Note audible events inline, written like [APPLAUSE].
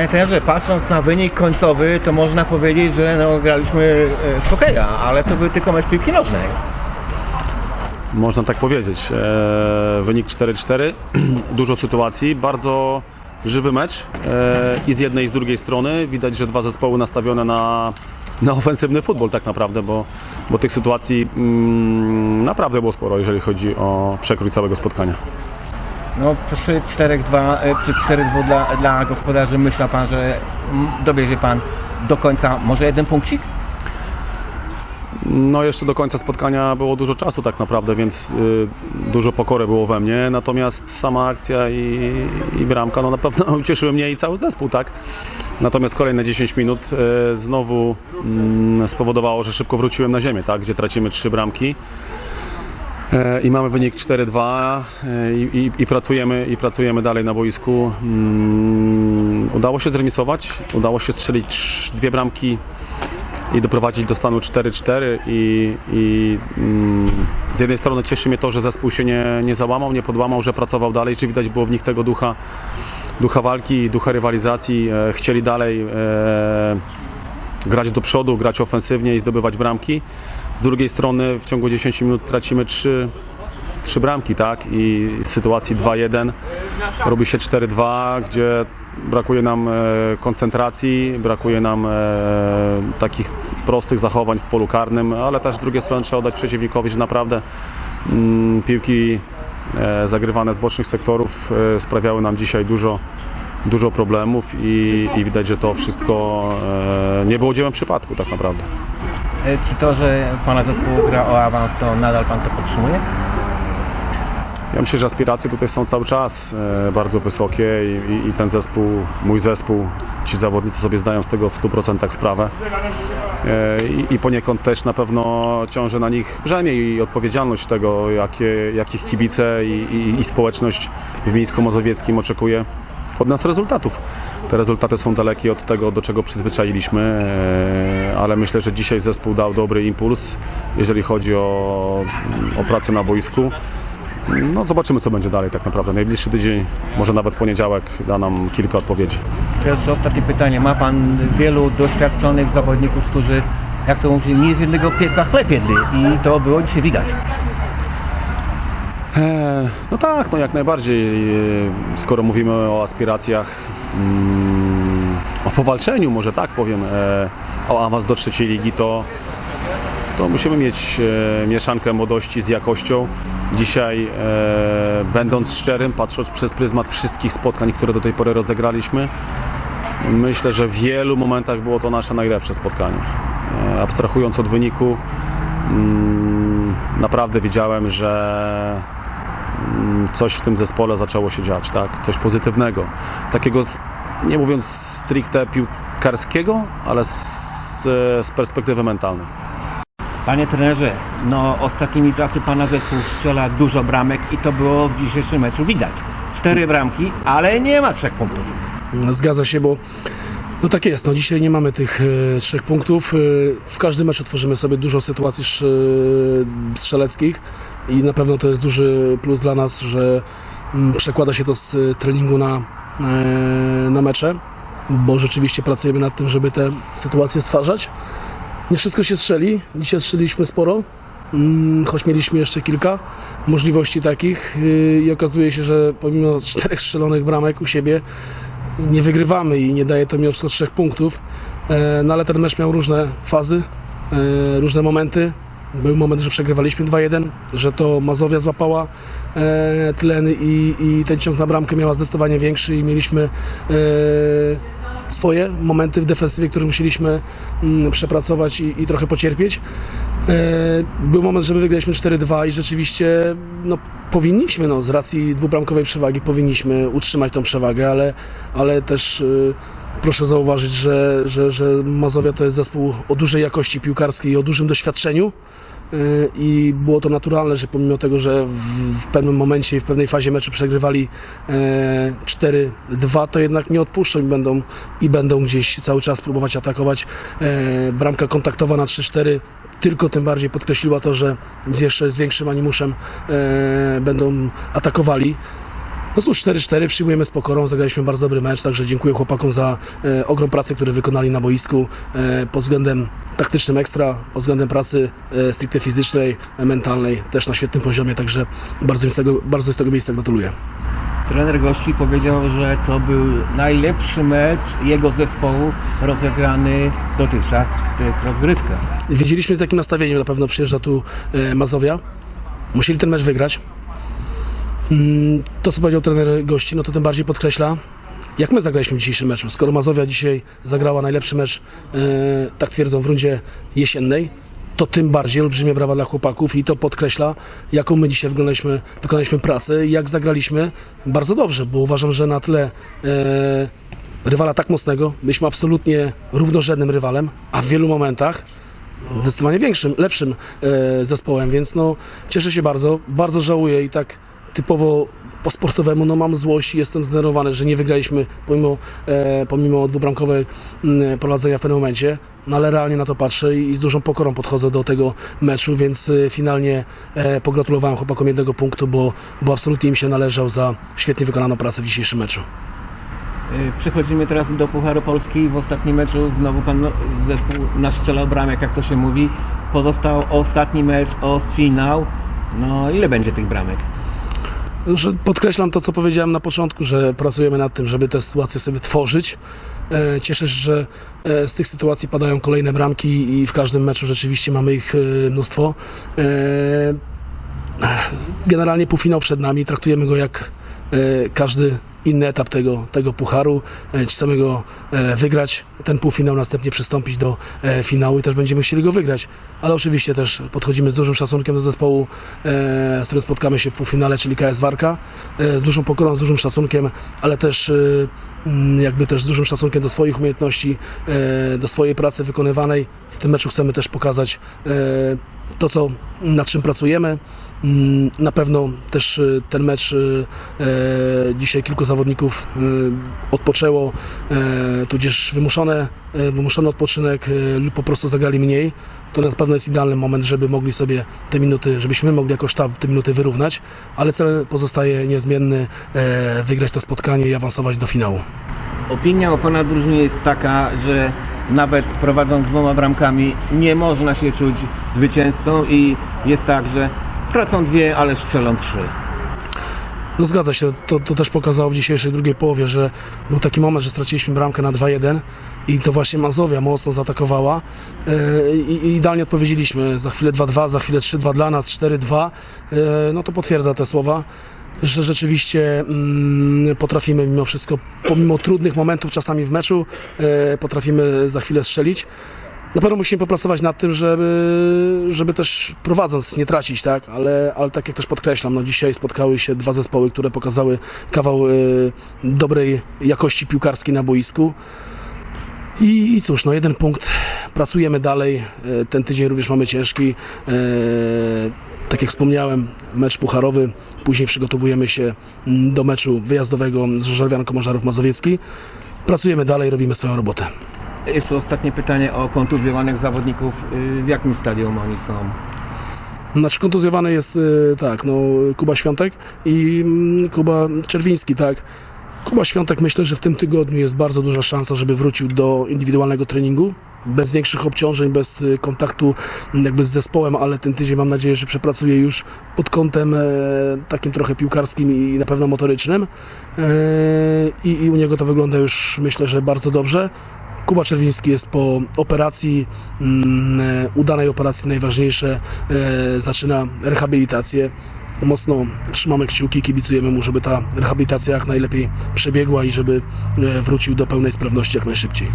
Panie trenerze, patrząc na wynik końcowy, to można powiedzieć, że no, graliśmy e, w hokeja, ale to był tylko mecz piłki nożnej. Można tak powiedzieć. E, wynik 4-4, [CLEARS THROAT] dużo sytuacji, bardzo żywy mecz e, i z jednej i z drugiej strony. Widać, że dwa zespoły nastawione na, na ofensywny futbol tak naprawdę, bo, bo tych sytuacji mm, naprawdę było sporo, jeżeli chodzi o przekrój całego spotkania. No przy 4-2, e, przy 4-2 dla, dla gospodarzy myślał Pan, że dobierze Pan do końca może jeden punkcik? No jeszcze do końca spotkania było dużo czasu tak naprawdę, więc y, dużo pokory było we mnie, natomiast sama akcja i, i bramka no na pewno [LAUGHS] ucieszyły mnie i cały zespół, tak? Natomiast kolejne 10 minut y, znowu mm, spowodowało, że szybko wróciłem na ziemię, tak? Gdzie tracimy trzy bramki. E, I mamy wynik 4-2 e, i, i, i, pracujemy, i pracujemy dalej na boisku. Mm, udało się zremisować, udało się strzelić trz- dwie bramki i doprowadzić do stanu 4-4 i, i mm, z jednej strony cieszy mnie to, że zespół się nie, nie załamał, nie podłamał, że pracował dalej, czy widać było w nich tego ducha, ducha walki, ducha rywalizacji, e, chcieli dalej e, grać do przodu, grać ofensywnie i zdobywać bramki. Z drugiej strony w ciągu 10 minut tracimy 3, trzy bramki, tak? I z sytuacji 2-1 robi się 4-2, gdzie brakuje nam e, koncentracji, brakuje nam e, takich prostych zachowań w polu karnym, ale też z drugiej strony trzeba oddać przeciwnikowi, że naprawdę mm, piłki e, zagrywane z bocznych sektorów sprawiały nam dzisiaj dużo dużo problemów i, i widać, że to wszystko e, nie było dziełem przypadku tak naprawdę. E, Czy to, że Pana zespół gra o awans, to nadal Pan to podtrzymuje? Ja myślę, że aspiracje tutaj są cały czas e, bardzo wysokie i, i, ten zespół, mój zespół, ci zawodnicy sobie zdają z tego w 100% sprawę. I, I poniekąd też na pewno ciąży na nich brzemię i odpowiedzialność tego, jakie, jakich kibice i, i, i społeczność w Mińsku Mazowieckim oczekuje od nas rezultatów. Te rezultaty są dalekie od tego, do czego przyzwyczailiśmy, e, ale myślę, że dzisiaj zespół dał dobry impuls, jeżeli chodzi o, o pracę na boisku. No zobaczymy, co będzie dalej tak naprawdę. Najbliższy tydzień, może nawet poniedziałek da nam kilka odpowiedzi. Jeszcze ostatnie pytanie. Ma Pan wielu doświadczonych zawodników, którzy, jak to mówi, nie z jednego pieca chleb jedli i to było dzisiaj widać. E, No tak, no jak najbardziej. E, Skoro mówimy o aspiracjach, mm, o powalczeniu, może tak powiem, e, o awans do trzeciej ligi, to, to musimy mieć mieszankę młodości z jakością. Dzisiaj, będąc szczerym, patrząc przez pryzmat wszystkich spotkań, które do tej pory rozegraliśmy, myślę, że w wielu momentach było to nasze najlepsze spotkanie. Abstrahując od wyniku, mm, naprawdę widziałem, że coś w tym zespole zaczęło się dziać, tak? Coś pozytywnego. Takiego, nie mówiąc stricte piłkarskiego, ale z, z perspektywy mentalnej. Panie trenerze, no ostatnimi czasy Pana zespół strzela dużo bramek i to było w dzisiejszym meczu widać. Cztery bramki, ale nie ma trzech punktów. Zgadza się, bo no tak jest, no dzisiaj nie mamy tych e, trzech punktów. E, w każdym meczu tworzymy sobie dużo sytuacji sz, e, strzeleckich i na pewno to jest duży plus dla nas, że mm, przekłada się to z e, treningu na, e, na mecze, bo rzeczywiście pracujemy nad tym, żeby te sytuacje stwarzać. Nie wszystko się strzeli, dzisiaj strzeliliśmy sporo, mm, choć mieliśmy jeszcze kilka możliwości takich yy, i okazuje się, że pomimo czterech strzelonych bramek u siebie nie wygrywamy i nie daje to mimo wszystko trzech punktów. E, No ale ten mecz miał różne fazy, e, różne momenty. Był moment, że przegrywaliśmy 2-1, że to Mazowia złapała e, tlen i, i ten ciąg na bramkę miała zdecydowanie większy i mieliśmy swoje momenty w defensywie, które musieliśmy mm, przepracować i, i trochę pocierpieć. E, Był moment, żeby wygraliśmy 4-2 i rzeczywiście no, powinniśmy, no, z racji dwubramkowej przewagi, powinniśmy utrzymać tą przewagę, ale, ale też y, proszę zauważyć, że, że, że Mazowia to jest zespół o dużej jakości piłkarskiej i o dużym doświadczeniu. Y, I było to naturalne, że pomimo tego, że w, pewnym momencie i w pewnej fazie meczu przegrywali e, 4-2, to jednak nie odpuszczą i będą, i będą gdzieś cały czas próbować atakować. E, bramka kontaktowa na 3-4 tylko tym bardziej podkreśliła to, że jeszcze z większym animuszem będą atakowali. No cóż, 4-4 przyjmujemy z pokorą, zagraliśmy bardzo dobry mecz, także dziękuję chłopakom za e, ogrom pracy, które wykonali na boisku e, pod względem taktycznym ekstra, pod względem pracy e, stricte fizycznej, e, mentalnej, też na świetnym poziomie, także bardzo, z tego, bardzo z tego miejsca gratuluję. Trener gości powiedział, że to był najlepszy mecz jego zespołu rozegrany dotychczas w tych rozgrywkach. Wiedzieliśmy z jakim nastawieniem na pewno przyjeżdża tu e, Mazowia. Musieli ten mecz wygrać. Mm, To, co powiedział trener gości, no to tym bardziej podkreśla, jak my zagraliśmy w dzisiejszym meczu. Skoro Mazowia dzisiaj zagrała najlepszy mecz, e, tak twierdzą, w rundzie jesiennej, to tym bardziej olbrzymie brawa dla chłopaków i to podkreśla, jaką my dzisiaj wykonaliśmy, wykonaliśmy pracę i jak zagraliśmy bardzo dobrze, bo uważam, że na tle e, rywala tak mocnego, byliśmy absolutnie równorzędnym rywalem, a w wielu momentach zdecydowanie większym, lepszym e, zespołem, więc no cieszę się bardzo, bardzo żałuję i tak typowo po sportowemu no mam złość i jestem zdenerwowany, że nie wygraliśmy pomimo, e, pomimo dwubramkowej mm, prowadzenia w pewnym momencie, no ale realnie na to patrzę i, i z dużą pokorą podchodzę do tego meczu, więc e, finalnie e, pogratulowałem chłopakom jednego punktu, bo, bo absolutnie im się należał za świetnie wykonaną pracę w dzisiejszym meczu. Y, Przechodzimy teraz do Pucharu Polski. W ostatnim meczu znowu pan zespół naszczelał bramek, jak to się mówi. Pozostał ostatni mecz o finał. No ile będzie tych bramek? Podkreślam to, co powiedziałem na początku, że pracujemy nad tym, żeby te sytuacje sobie tworzyć. E, Cieszę się, że e, z tych sytuacji padają kolejne bramki i w każdym meczu rzeczywiście mamy ich e, mnóstwo. Generalnie półfinał przed nami, traktujemy go jak każdy inny etap tego, tego pucharu. E, Chcemy go e, wygrać, ten półfinał, następnie przystąpić do e, finału i też będziemy chcieli go wygrać. Ale oczywiście też podchodzimy z dużym szacunkiem do zespołu, z którym spotkamy się w półfinale, czyli KS Warka. Z dużą pokorą, z dużym szacunkiem, ale też mm, jakby też z dużym szacunkiem do swoich umiejętności, do swojej pracy wykonywanej. W tym meczu chcemy też pokazać to, co, nad czym pracujemy. Mm, Na pewno też e, ten mecz e, e, dzisiaj kilku zawodników e, odpoczęło, e, tudzież wymuszone, e, wymuszony odpoczynek lub po prostu zagrali mniej. To na pewno jest idealny moment, żeby mogli sobie te minuty, żebyśmy mogli jako sztab te minuty wyrównać, ale cel pozostaje niezmienny, wygrać to spotkanie i awansować do finału. Opinia o pana drużynie jest taka, że nawet prowadząc dwoma bramkami nie można się czuć zwycięzcą i jest tak, że stracą dwie, ale strzelą trzy. No zgadza się, to, to też pokazało w dzisiejszej drugiej połowie, że był taki moment, że straciliśmy bramkę na 2-1 i to właśnie Mazowia mocno zaatakowała i, i idealnie odpowiedzieliśmy. Za chwilę 2-2, za chwilę 3-2 dla nas, 4-2. E, No to potwierdza te słowa, że rzeczywiście mm, potrafimy mimo wszystko, pomimo trudnych momentów czasami w meczu, e, potrafimy za chwilę strzelić. Na pewno musimy popracować nad tym, żeby, żeby też prowadząc nie tracić, tak? Ale, ale tak jak też podkreślam, no dzisiaj spotkały się dwa zespoły, które pokazały kawał e, dobrej jakości piłkarskiej na boisku. I, I cóż, no jeden punkt, pracujemy dalej. E, ten tydzień również mamy ciężki. E, tak jak wspomniałem, mecz pucharowy, później przygotowujemy się do meczu wyjazdowego z Żarwianką Mażarów Mazowiecki. Pracujemy dalej, robimy swoją robotę. Jeszcze ostatnie pytanie o kontuzjowanych zawodników. Y, W jakim stadium oni są? Znaczy kontuzjowany jest y, tak, no Kuba Świątek i mm, Kuba Czerwiński, tak. Kuba Świątek myślę, że w tym tygodniu jest bardzo duża szansa, żeby wrócił do indywidualnego treningu. Bez większych obciążeń, bez y, kontaktu m, jakby z zespołem, ale ten tydzień mam nadzieję, że przepracuje już pod kątem e, takim trochę piłkarskim i na pewno motorycznym. E, i, I u niego to wygląda już myślę, że bardzo dobrze. Kuba Czerwiński jest po operacji, mm, e, udanej operacji najważniejsze, zaczyna rehabilitację. Mocno trzymamy kciuki, kibicujemy mu, żeby ta rehabilitacja jak najlepiej przebiegła i żeby wrócił do pełnej sprawności jak najszybciej.